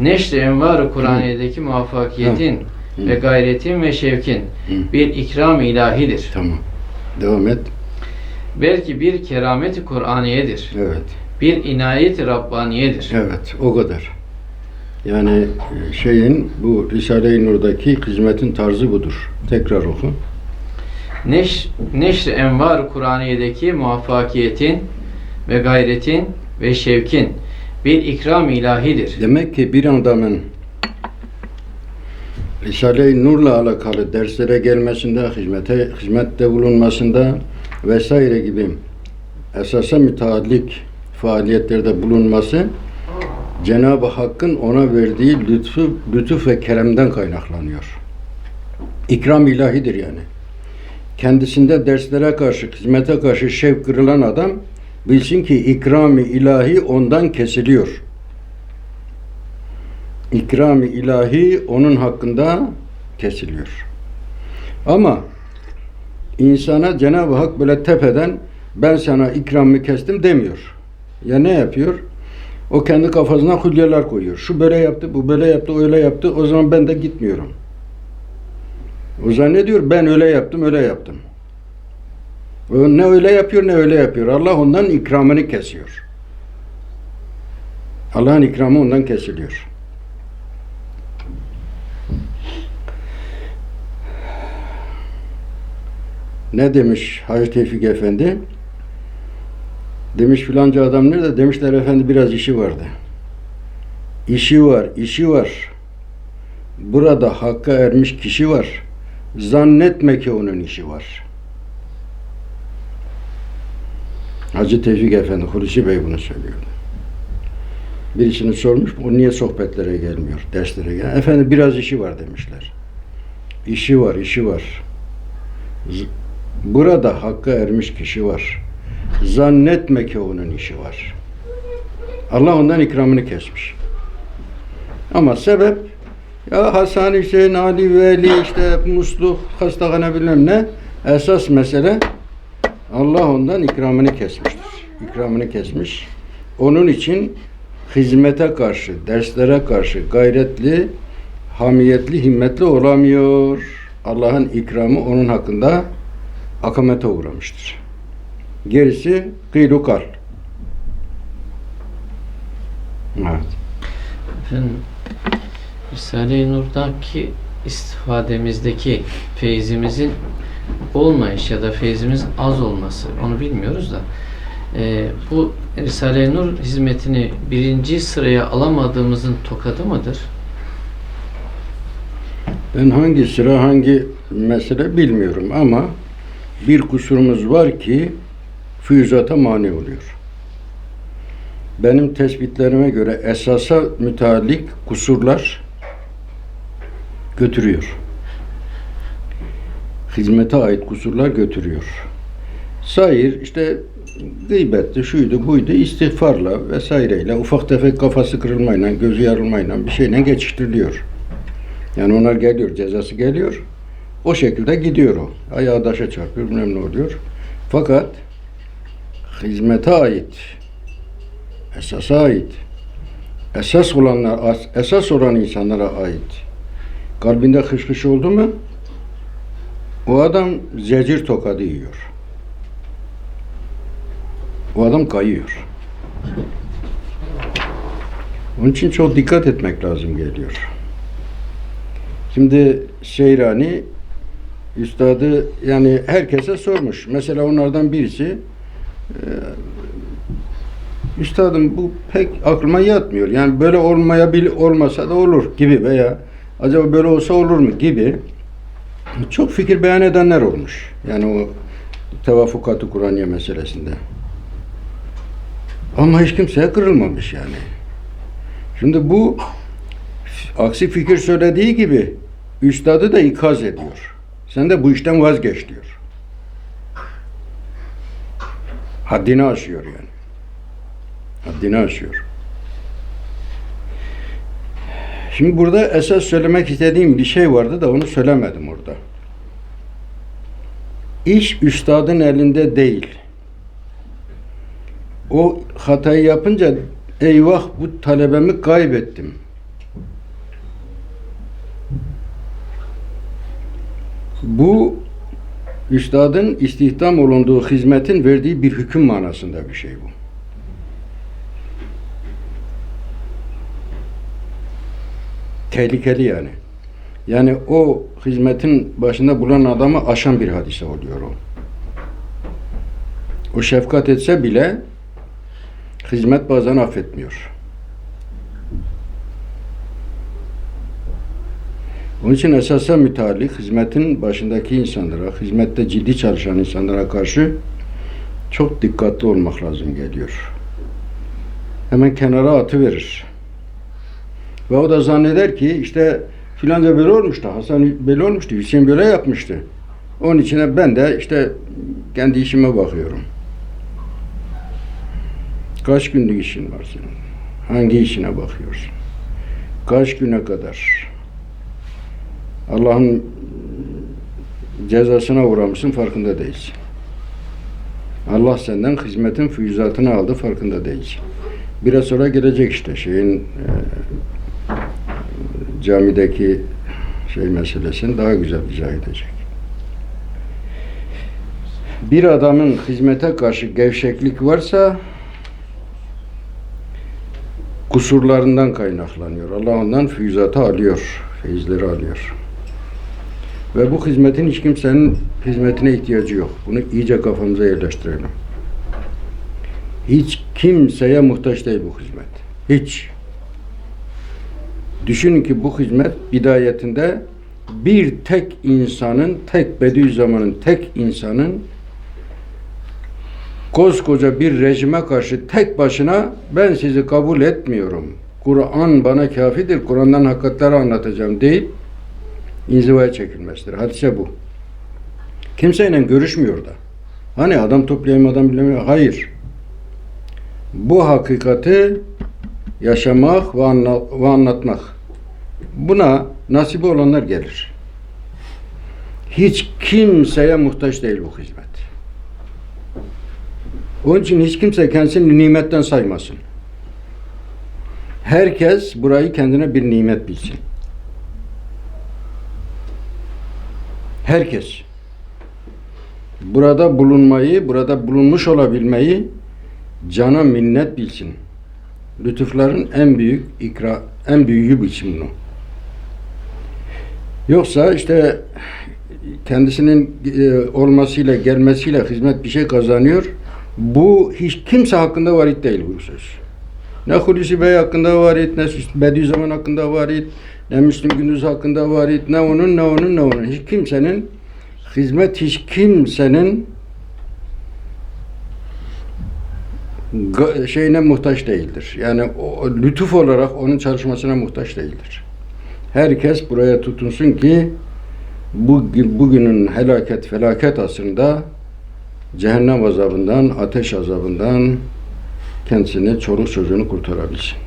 Neşr-i Envar-ı Kur'aniye'deki muvaffakiyetin Hı. ve gayretin ve şevkin Hı. bir ikram ilahidir. Tamam. Devam et. Belki bir kerameti Kur'aniyedir. Evet. Bir inayeti Rabbaniyedir. Evet. O kadar. Yani e, şeyin bu Risale-i Nur'daki hizmetin tarzı budur. Tekrar oku. Neş, Neşr-i Envar Kur'aniye'deki muvaffakiyetin ve gayretin ve şevkin bir ikram ilahidir. Demek ki bir adamın Risale-i Nur'la alakalı derslere gelmesinde, hizmete, hizmette bulunmasında vesaire gibi esasa müteallik faaliyetlerde bulunması Cenab-ı Hakk'ın ona verdiği lütfu, lütuf ve keremden kaynaklanıyor. İkram ilahidir yani. Kendisinde derslere karşı, hizmete karşı şevk kırılan adam bilsin ki ikram-ı ilahi ondan kesiliyor ikram-ı ilahi onun hakkında kesiliyor. Ama insana Cenab-ı Hak böyle tepeden ben sana ikramımı kestim demiyor. Ya ne yapıyor? O kendi kafasına hülyalar koyuyor. Şu böyle yaptı, bu böyle yaptı, öyle yaptı. O zaman ben de gitmiyorum. O zannediyor ben öyle yaptım, öyle yaptım. O ne öyle yapıyor, ne öyle yapıyor. Allah ondan ikramını kesiyor. Allah'ın ikramı ondan kesiliyor. Ne demiş Hacı Tevfik Efendi? Demiş filanca adam nerede? Demişler efendi biraz işi vardı. İşi var, işi var. Burada hakka ermiş kişi var. Zannetme ki onun işi var. Hacı Tevfik Efendi, Hulusi Bey bunu söylüyordu. Birisini sormuş, o niye sohbetlere gelmiyor, derslere gelmiyor. Efendi biraz işi var demişler. İşi var, işi var. Burada hakka ermiş kişi var. Zannetme ki onun işi var. Allah ondan ikramını kesmiş. Ama sebep ya Hasan Hüseyin Ali Veli işte musluk hastahane bilmem ne esas mesele Allah ondan ikramını kesmiştir. İkramını kesmiş. Onun için hizmete karşı, derslere karşı gayretli, hamiyetli, himmetli olamıyor. Allah'ın ikramı onun hakkında akamete uğramıştır. Gerisi kıylu kal. Evet. Efendim, Risale-i Nur'daki istifademizdeki feyzimizin olmayış ya da feyzimiz az olması onu bilmiyoruz da e, bu Risale-i Nur hizmetini birinci sıraya alamadığımızın tokadı mıdır? Ben hangi sıra hangi mesele bilmiyorum ama bir kusurumuz var ki füyüzata mani oluyor. Benim tespitlerime göre esasa müteallik kusurlar götürüyor. Hizmete ait kusurlar götürüyor. Sair işte gıybetti, şuydu, buydu, istiğfarla vesaireyle, ufak tefek kafası kırılmayla, gözü yarılmayla bir şeyle geçiştiriliyor. Yani onlar geliyor, cezası geliyor. O şekilde gidiyor o. Ayağı taşa çarpıyor, bilmem ne oluyor. Fakat hizmete ait, esasa ait, esas olanlar, as- esas olan insanlara ait. Kalbinde hışkış oldu mu, o adam zecir tokadı yiyor. O adam kayıyor. Onun için çok dikkat etmek lazım geliyor. Şimdi Seyrani üstadı yani herkese sormuş. Mesela onlardan birisi e, üstadım bu pek aklıma yatmıyor. Yani böyle olmayabil olmasa da olur gibi veya acaba böyle olsa olur mu gibi çok fikir beyan edenler olmuş. Yani o tevafukat-ı Kur'aniye meselesinde. Ama hiç kimseye kırılmamış yani. Şimdi bu aksi fikir söylediği gibi üstadı da ikaz ediyor. Sen de bu işten vazgeç diyor. Haddini aşıyor yani. Haddini aşıyor. Şimdi burada esas söylemek istediğim bir şey vardı da onu söylemedim orada. İş üstadın elinde değil. O hatayı yapınca eyvah bu talebemi kaybettim. Bu üstadın istihdam olunduğu hizmetin verdiği bir hüküm manasında bir şey bu. Tehlikeli yani. Yani o hizmetin başında bulan adamı aşan bir hadise oluyor o. O şefkat etse bile hizmet bazen affetmiyor. Onun için esasa müteallik hizmetin başındaki insanlara, hizmette ciddi çalışan insanlara karşı çok dikkatli olmak lazım geliyor. Hemen kenara atı verir. Ve o da zanneder ki işte filanca böyle olmuştu, Hasan böyle olmuştu, Hüseyin böyle yapmıştı. Onun için ben de işte kendi işime bakıyorum. Kaç günlük işin var senin? Hangi işine bakıyorsun? Kaç güne kadar? Allah'ın cezasına uğramışsın farkında değilsin. Allah senden hizmetin füyüzatını aldı farkında değilsin. Biraz sonra gelecek işte şeyin e, camideki şey meselesini daha güzel izah edecek. Bir adamın hizmete karşı gevşeklik varsa kusurlarından kaynaklanıyor. Allah ondan füyüzatı alıyor, feyizleri alıyor. Ve bu hizmetin hiç kimsenin hizmetine ihtiyacı yok. Bunu iyice kafamıza yerleştirelim. Hiç kimseye muhtaç değil bu hizmet. Hiç. Düşünün ki bu hizmet bidayetinde bir tek insanın, tek Bediüzzaman'ın tek insanın koskoca bir rejime karşı tek başına ben sizi kabul etmiyorum. Kur'an bana kafidir. Kur'an'dan hakikatleri anlatacağım deyip inzivaya çekilmesidir. Hadise bu. Kimseyle görüşmüyor da. Hani adam toplayayım adam bilemiyor. Hayır. Bu hakikati yaşamak ve, anla- ve anlatmak. Buna nasibi olanlar gelir. Hiç kimseye muhtaç değil bu hizmet. Onun için hiç kimse kendisini nimetten saymasın. Herkes burayı kendine bir nimet bilsin. Herkes burada bulunmayı, burada bulunmuş olabilmeyi cana minnet bilsin. Lütufların en büyük ikra, en büyüğü bilsin bunu. Yoksa işte kendisinin e, olmasıyla, gelmesiyle hizmet bir şey kazanıyor. Bu hiç kimse hakkında varit değil bu söz. Ne Hulusi Bey hakkında varit, ne Bediüzzaman hakkında varit, ne Müslüm Gündüz hakkında varit, ne onun, ne onun, ne onun. Hiç kimsenin, hizmet hiç kimsenin şeyine muhtaç değildir. Yani o, lütuf olarak onun çalışmasına muhtaç değildir. Herkes buraya tutunsun ki bu, bugünün helaket felaket asrında cehennem azabından, ateş azabından kendisini, çoluk çocuğunu kurtarabilsin.